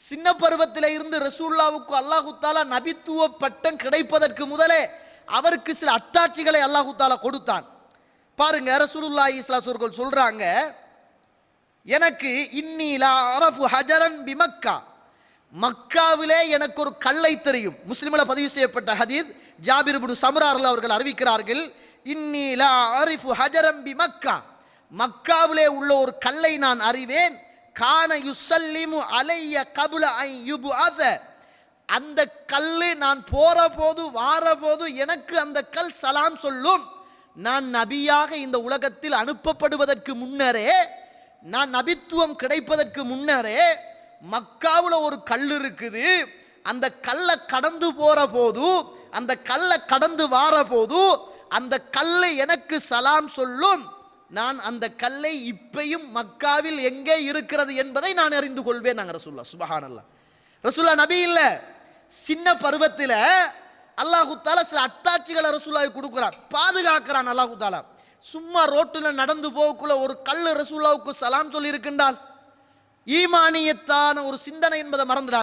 சின்ன பருவத்தில் இருந்து ரசூல்லாவுக்கு அல்லாஹு தாலா நபித்துவ பட்டம் கிடைப்பதற்கு முதலே அவருக்கு சில அத்தாட்சிகளை அல்லாஹு தாலா கொடுத்தான். பாருங்க ரசூலுல்லா இஸ்லாசூர்கள் சொல்றாங்க எனக்கு இன்னிலா அரஃபு ஹஜரன் பிமக்கா மக்காவிலே எனக்கு ஒரு கல்லை தெரியும். முஸ்லிமில் பதிவு செய்யப்பட்ட ஹதீத் ஜாபிர் புனு சம்ரார்கள் அவர்கள் அறிவிக்கிறார்கள் இன்னிலா அரிஃபு ஹஜரம் பிமக்கா மக்காவிலே உள்ள ஒரு கல்லை நான் அறிவேன் கான யுசல்லிமு அலைய கபுல ஐ யுபு அத அந்த கல் நான் போகிற போது வார போது எனக்கு அந்த கல் சலாம் சொல்லும். நான் நபியாக இந்த உலகத்தில் அனுப்பப்படுவதற்கு முன்னரே நான் நபித்துவம் கிடைப்பதற்கு முன்னரே மக்காவில் ஒரு கல் இருக்குது. அந்த கல்லை கடந்து போகிற போது அந்த கல்லை கடந்து வார போது அந்த கல்லை எனக்கு சலாம் சொல்லும். நான் அந்த கல்லை இப்பையும் மக்காவில் எங்கே இருக்கிறது என்பதை நான் அறிந்து கொள்வேன் நாங்கள் ரசூல்லா சுபஹானல்லா ரசூல்லா நபி இல்ல. சின்ன பருவத்தில் அல்லாஹு சில அத்தாட்சிகளை ரசூல்லாவுக்கு கொடுக்குறான். பாதுகாக்கிறான் அல்லாஹுத்தாலா சும்மா ரோட்டில் நடந்து போகக்குள்ள ஒரு கல் ரசூல்லாவுக்கு சலாம் சொல்லி இருக்கின்றால் ஈமானியத்தான ஒரு சிந்தனை என்பதை மறந்துடா